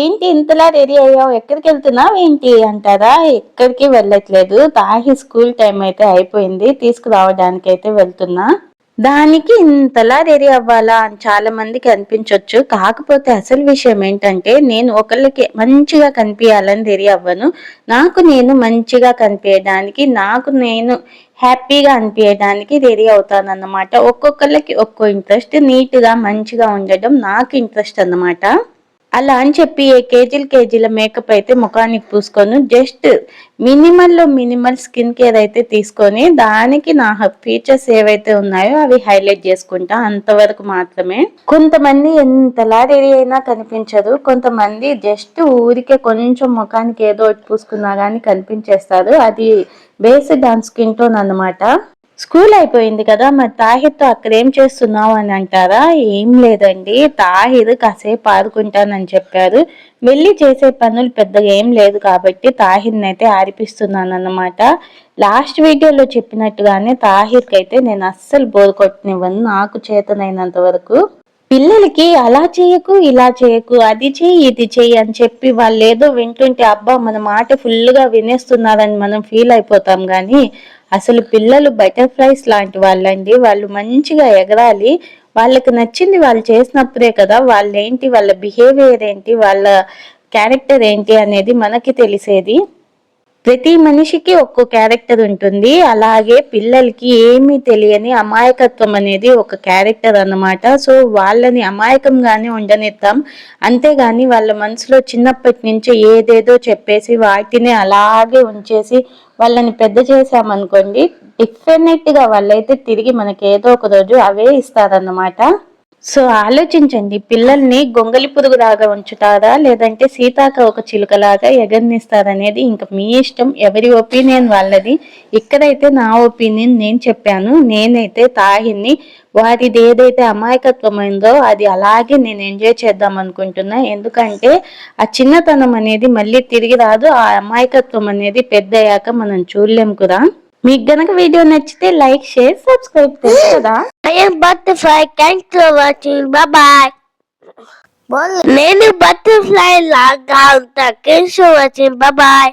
ఏంటి ఇంతలా రెడీ అయ్యావు? ఎక్కడికి వెళ్తున్నావు ఏంటి అంటారా? ఎక్కడికి వెళ్ళట్లేదు. తాహి స్కూల్ టైం అయితే అయిపోయింది. తీసుకురావడానికి అయితే వెళ్తున్నా. దానికి ఇంతలా రెడీ అవ్వాలా అని చాలా మందికి అనిపించవచ్చు కాకపోతే అసలు విషయం ఏంటంటే నేను ఒకళ్ళకి మంచిగా కనిపించాలని రెడీ అవ్వను. నాకు నేను మంచిగా కనిపించడానికి నాకు నేను హ్యాపీగా అనిపించడానికి రెడీ అవుతాను అన్నమాట ఒక్కొక్కళ్ళకి ఒక్కో ఇంట్రెస్ట్ నీట్గా మంచిగా ఉండడం నాకు ఇంట్రెస్ట్ అన్నమాట. అలా అని చెప్పి ఏ కేజీలు కేజీల మేకప్ అయితే ముఖానికి పూసుకొని జస్ట్ మినిమల్లో మినిమల్ స్కిన్ కేర్ అయితే తీసుకొని దానికి నా ఫీచర్స్ ఏవైతే ఉన్నాయో అవి హైలైట్ చేసుకుంటా అంతవరకు మాత్రమే. కొంతమంది ఎంతలా రెడీ అయినా కనిపించదు. కొంతమంది జస్ట్ ఊరికే కొంచెం ముఖానికి ఏదో ఒకటి పూసుకున్నా కానీ కనిపించేస్తారు. అది బేస్డ్ ఆన్ స్కిన్ టోన్ అన్నమాట. స్కూల్ అయిపోయింది కదా మరి తాహిర్తో అక్కడ ఏం చేస్తున్నావు అని అంటారా? ఏం లేదండి తాహిర్ కాసేపు ఆడుకుంటానని చెప్పారు. వెళ్ళి చేసే పనులు పెద్దగా ఏం లేదు కాబట్టి తాహిర్ని అయితే ఆడిపిస్తున్నాను అన్నమాట లాస్ట్ వీడియోలో చెప్పినట్టుగానే తాహిర్కి అయితే నేను అస్సలు బోర్ కొట్టనివ్వను నాకు చేతనైనంత వరకు. పిల్లలకి అలా చేయకు ఇలా చేయకు అది చెయ్యి ఇది చెయ్యి అని చెప్పి వాళ్ళు ఏదో వింటుంటే అబ్బా మన మాట ఫుల్గా వినేస్తున్నారని మనం ఫీల్ అయిపోతాం. కానీ అసలు పిల్లలు బటర్ఫ్లైస్ లాంటి వాళ్ళండి. వాళ్ళు మంచిగా ఎగరాలి. వాళ్ళకి నచ్చింది వాళ్ళు చేసినప్పుడే కదా వాళ్ళేంటి వాళ్ళ బిహేవియర్ ఏంటి వాళ్ళ క్యారెక్టర్ ఏంటి అనేది మనకి తెలిసేది. ప్రతి మనిషికి ఒక్కో క్యారెక్టర్ ఉంటుంది. అలాగే పిల్లలకి ఏమీ తెలియని అమాయకత్వం అనేది ఒక క్యారెక్టర్ అన్నమాట. సో వాళ్ళని అమాయకంగానే ఉండనిద్దాం అంతేగాని వాళ్ళ మనసులో చిన్నప్పటి నుంచి ఏదేదో చెప్పేసి వాటిని అలాగే ఉంచేసి వాళ్ళని పెద్ద చేసామనుకోండి డెఫినెట్గా వాళ్ళైతే తిరిగి మనకి ఏదో ఒక రోజు అవే ఇస్తారన్నమాట. సో ఆలోచించండి పిల్లల్ని గొంగలి పురుగులాగా ఉంచుతారా లేదంటే సీతాక ఒక చిలుకలాగా ఎగర్నిస్తారనేది ఇంకా మీ ఇష్టం ఎవరి ఒపీనియన్ వాళ్ళది. ఇక్కడైతే నా ఒపీనియన్ నేను చెప్పాను నేనైతే తాహిని వారిది ఏదైతే అమాయకత్వమైందో అది అలాగే నేను ఎంజాయ్ చేద్దాం అనుకుంటున్నా. ఎందుకంటే ఆ చిన్నతనం అనేది మళ్ళీ తిరిగి రాదు ఆ అమాయకత్వం అనేది పెద్దయ్యాక మనం చూడలేం కూడా మీకు గనక వీడియో నచ్చితే లైక్ షేర్ సబ్స్క్రైబ్ తెలుసు కదా. నేను బటర్ఫ్లై లాగా ఉంటా. Thanks for watching bye bye